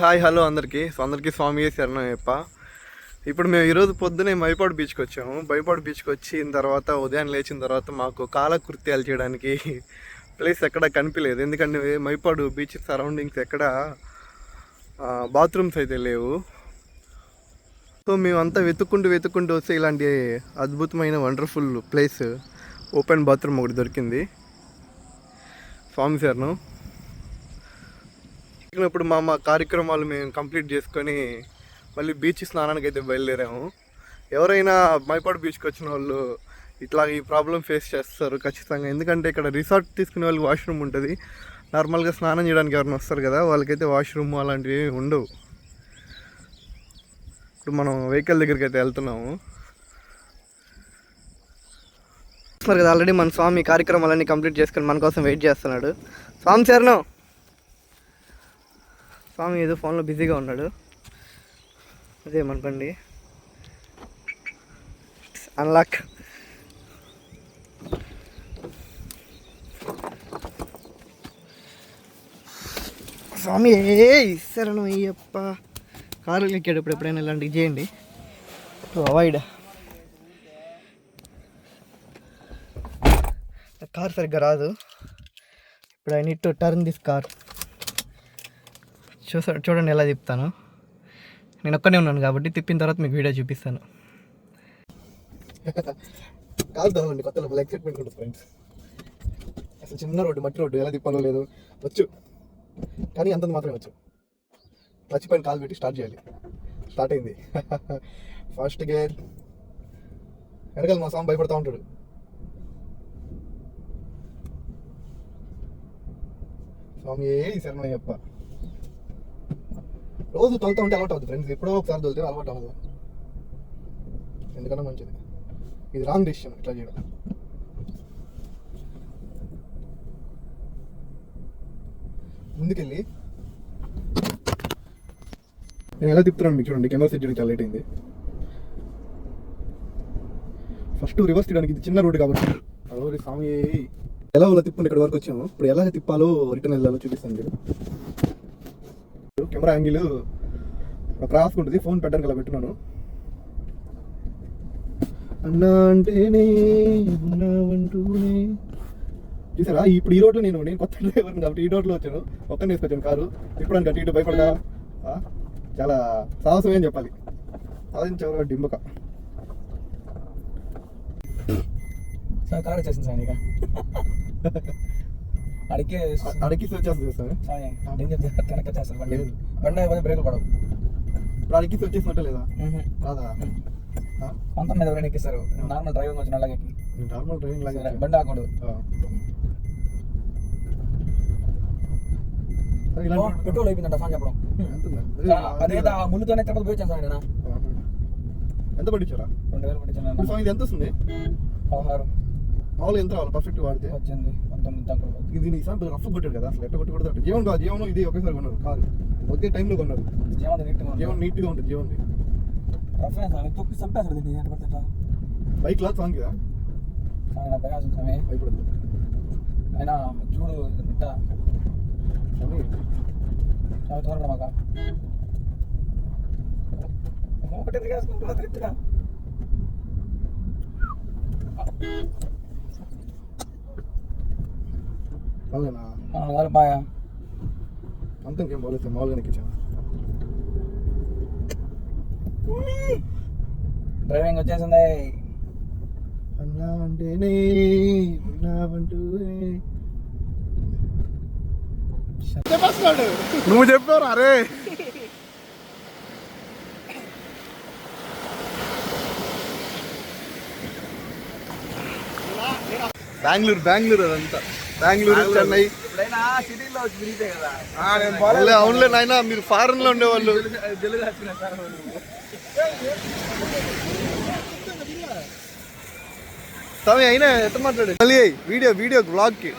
Hi hello అందరికీ. So అందరికీ స్వామి శరణం చెప్ప. ఇప్పుడు మేము ఈరోజు పొద్దునే మైపాడు బీచ్కి వచ్చాము. మైపాడు బీచ్కి వచ్చిన తర్వాత ఉదయం లేచిన తర్వాత మాకు కాలకృత్యాలు చేయడానికి ప్లేస్ ఎక్కడ కనిపించలేదు ఎందుకంటే మైపాడు బీచ్ సరౌండింగ్స్ ఎక్కడ బాత్రూమ్స్ అయితే లేవు. సో మేమంతా వెతుక్కుంటూ వెతుక్కుంటూ వస్తే ఇలాంటి అద్భుతమైన వండర్ఫుల్ ప్లేస్ ఓపెన్ బాత్రూమ్ ఒకటి దొరికింది. స్వామి శరణం. ఇప్పుడు మా మా కార్యక్రమాలు మేము కంప్లీట్ చేసుకొని మళ్ళీ బీచ్ స్నానానికి అయితే బయలుదేరాము. ఎవరైనా మైపాడు బీచ్కి వచ్చిన వాళ్ళు ఇట్లా ఈ ప్రాబ్లం ఫేస్ చేస్తారు ఖచ్చితంగా. ఎందుకంటే ఇక్కడ రిసార్ట్ తీసుకునే వాళ్ళకి వాష్రూమ్ ఉంటుంది. నార్మల్గా స్నానం చేయడానికి ఎవరైనా వస్తారు కదా వాళ్ళకైతే వాష్రూమ్ అలాంటివి ఏమి ఉండవు. ఇప్పుడు మనం వెహికల్ దగ్గరికి అయితే వెళ్తున్నాము. కదా ఆల్రెడీ మన స్వామి కార్యక్రమాలన్నీ కంప్లీట్ చేసుకొని మన కోసం వెయిట్ చేస్తున్నాడు. స్వామి చరణం స్వామి ఏదో ఫోన్లో బిజీగా ఉన్నాడు. అదేమనుకోండి అన్లాక్ స్వామి ఏ ఇస్తారను అయ్యప్ప. కారు ఎక్కేటప్పుడు ఎప్పుడైనా ఇలాంటివి చేయండి. టు అవాయిడ్ కార్ సరిగ్గా రాదు. ఇప్పుడు I need to turn this car చూసా చూడండి ఎలా తిప్పుతాను. నేను ఒక్కనే ఉన్నాను కాబట్టి తిప్పిన తర్వాత మీకు వీడియో చూపిస్తాను. కాదు కొత్త లోపల ఎక్సైట్మెంట్ ఉంటుంది ఫ్రెండ్స్ అసలు చిన్న రోడ్డు మట్టి రోడ్డు ఎలా తిప్పాలో లేదు. వచ్చు. కానీ అంతంత మాత్రమే వచ్చు. మర్చిపోయిన కాలు పెట్టి స్టార్ట్ చేయాలి. స్టార్ట్ అయింది. ఫస్ట్ గేర్ వెనకాల మా స్వామి భయపడతా ఉంటాడు. స్వామి ఏ శరణయ్యప్ప? రోజు తొలుతూ ఉంటే అలవాటు అవుతుంది ఫ్రెండ్స్ ఎప్పుడో ఒకసారి తొలితే అలవాటు అవ్వదు. ఎందుకన్నా మంచిది. ఇది రాంగ్ డెసిషన్ ఇట్లా చేయడం. ముందుకెళ్ళి. నేను ఎలా తిప్పుతున్నాను మీకు చూడండి. కెమెరా సెట్ చేయడానికి చాలా లేట్ అయింది ఫస్ట్ రివర్స్ తీయడానికి ఇది చిన్న రోడ్డు కాబట్టి. స్వామి ఎలా అలా తిప్పుకుంటే ఇక్కడ వరకు వచ్చాము ఇప్పుడు ఎలా తిప్పాలో రిటర్న్ వెళ్ళాలో చూపిస్తాను మీరు కెమెరా యాంగిల్ క్రాస్ ఉంటుంది ఫోన్ పెట్టడానికి అలా పెట్టున్నాను. అన్నా అంటేనే ఉన్నావంటూనే. చూసారా? ఇప్పుడు ఈ రోడ్లో నేను నేను కొత్త డ్రైవర్ కాబట్టి ఈ రోడ్లో వచ్చాను. ఒక్కనే వేసుకొచ్చాను కారు. ఇప్పుడు అటు ఇటు భయపడదా? చాలా సాహసమే అని చెప్పాలి. సాధించేవారు డింబక? సార్ కార్ వచ్చేసింది సార్ ఇక అడిగే అ- అడిగి వచ్చేస్తుంది వెనక చేస్తారు బండి బండి అయిపోతే బ్రేకులు పడవు ఇప్పుడు అడిగి వచ్చేసినట్టు లేదా? రాదా? పంతం మీద ఎవరైనా ఎక్కిస్తారు. నార్మల్ డ్రైవింగ్ వచ్చిన అలాగే. నేను నార్మల్ డ్రైవింగ్ లాగా సరే, బండి ఆకూడదు. సరే, పెట్రోల్ అయిపోయిందంట ఫోన్ చెప్పడం? అదే ఆ ముళ్ళుతోనే తిరుపతి పోయి వచ్చాను సార్ నేను. ఎంత పట్టించారా? రెండు వేలు పట్టించాను ఎంత వస్తుంది? పదహారు. మామూలు ఎంత రావాలి? పర్ఫెక్ట్ వాడితే? పద్దెనిమిది. పంతొమ్మిది దాకా ఇది నీ సార్ రఫ్ కొట్టాడు కదా అసలు ఎట్ట కొట్టి కొడతాడు జీవన్ కాదు జీవనం ఇది ఒకేసారి కొన్నారు కాదు ఒకే టైంలో కొన్నారు జీవనం నీట్గా జీవన్ నీట్గా ఉంటుంది జీవన్ రఫే సార్ తొక్కి చంపేస్తాడు దీన్ని ఎట్ట పడితే ఎట్లా? బైక్ లా సాంగ్ కదా సార్ నా భయం అసలు స్వామి భయపడదు అయినా చూడు ఇంత స్వామి చాలా త్వరగా మాక ఒకటి ఎందుకు వేసుకుంటున్నా బాగానా వాళ్ళు బాగా అంత ఇంకేం బాగాలేదు సార్ మామూలుగా ఎక్కించాను డ్రైవింగ్ వచ్చేసింది అన్నా అంటేనే ఉన్నావంటూ నువ్వు చెప్పావు అరే బెంగళూరు బెంగళూరు అదంతా బెంగళూరు చెన్నై. ఇప్పుడైనా సిటీలో వచ్చి తిరిగితే కదా. అవునులే నాయన మీరు ఫారెన్లో ఉండేవాళ్ళు తెలుగు వచ్చిన సార్ స్వామి అయినా ఎట్ట మాట్లాడు మళ్ళీ వీడియో వీడియో బ్లాగ్కి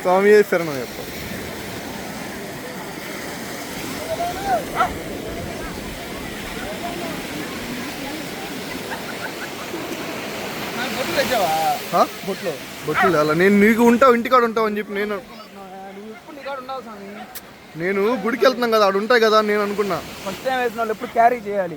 స్వామి శరణం చెప్ప బొట్లు? బొట్లు అలా నేను నీకు ఉంటావు ఇంటికాడ ఉంటావు అని చెప్పి నేను నేను గుడికి వెళ్తున్నాం కదా ఆడు ఉంటాయి కదా నేను అనుకున్నా. ఫస్ట్ టైం వేసిన వాళ్ళు ఎప్పుడు క్యారీ చేయాలి.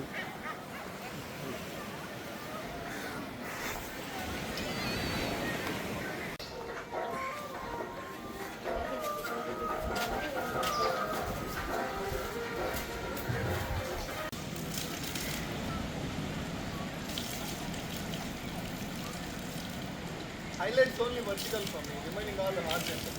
highlights only vertical for me, remaining all horizontal.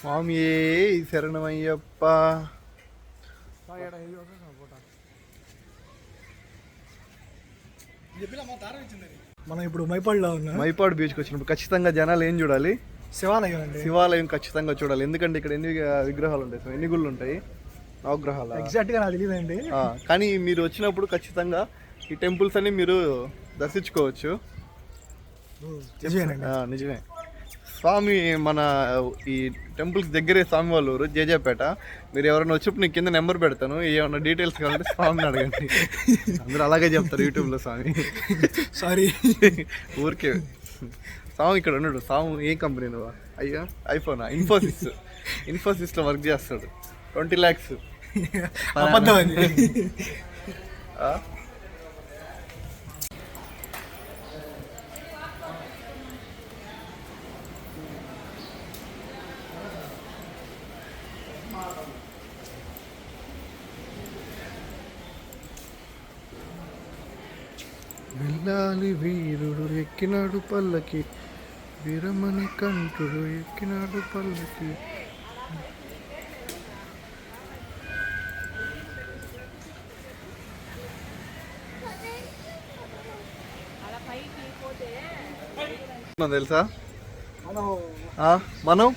சுவாமியே சரணமையப்பா போட்டான் எப்படிலாம் தார வச்சிருந்தாரு మనం ఇప్పుడు మైపాడులో ఉన్నాం మైపాడు బీచ్కి వచ్చినప్పుడు ఖచ్చితంగా జనాలు ఏం చూడాలి? శివాలయం అండి. శివాలయం ఖచ్చితంగా చూడాలి. ఎందుకంటే ఇక్కడ ఎన్ని విగ్రహాలు ఉంటాయి? సో ఎన్ని గుళ్ళు ఉంటాయి? నవగ్రహాలు? ఎగ్జాక్ట్గా నాకు తెలియదండి. కానీ మీరు వచ్చినప్పుడు ఖచ్చితంగా ఈ టెంపుల్స్ అన్ని మీరు దర్శించుకోవచ్చు. నిజమే. స్వామి మన ఈ టెంపుల్స్ దగ్గరే స్వామి వాళ్ళ ఊరు జేజేపేట. మీరు ఎవరైనా వచ్చినప్పుడు నేను కింద నెంబర్ పెడతాను ఏమైనా డీటెయిల్స్ కావాలంటే స్వామిని అడగండి. అందరూ అలాగే చెప్తారు యూట్యూబ్లో స్వామి. సారీ ఊరికే. స్వామి ఇక్కడ ఉన్నాడు స్వామి ఏ కంపెనీ నువ్వు అయ్యా ఐఫోనా? ఇన్ఫోసిస్. ఇన్ఫోసిస్లో వర్క్ చేస్తాడు. ట్వంటీ ల్యాక్స్. అబద్ధం వెళ్ళాలి వీరుడు ఎక్కినాడు పల్లకి. వీరమణి కంఠుడు ఎక్కినాడు పల్లకి. మనం తెలుసా? మనం.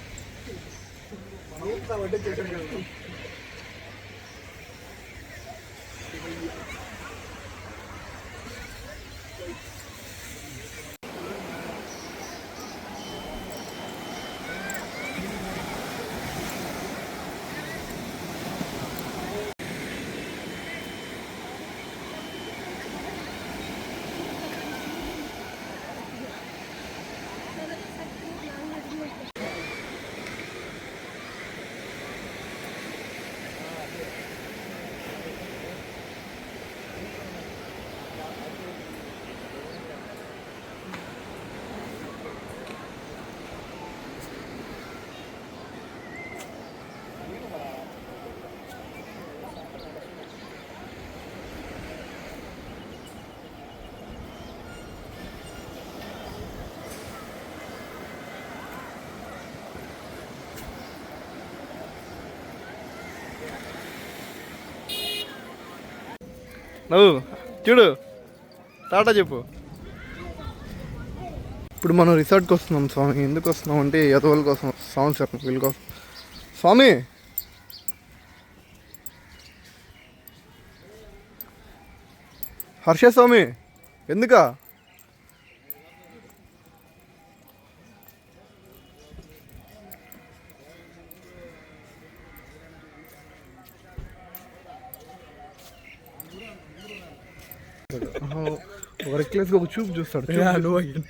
నువ్వు చూడు. టాటా చెప్పు. ఇప్పుడు మనం రిసార్ట్కి వస్తున్నాం స్వామి. ఎందుకు వస్తున్నాం అంటే యదవుల కోసం స్వామి సార్ వీళ్ళ కోసం. స్వామి! హర్ష స్వామి! ఎందుకా? ఒక రెక్లెస్గా ఒక చూపు చూస్తాడు. చూపు.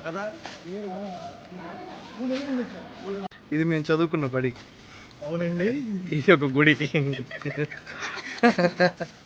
కదా ఇది మేము చదువుకున్న బడి అవునండి. ఇది ఒక గుడి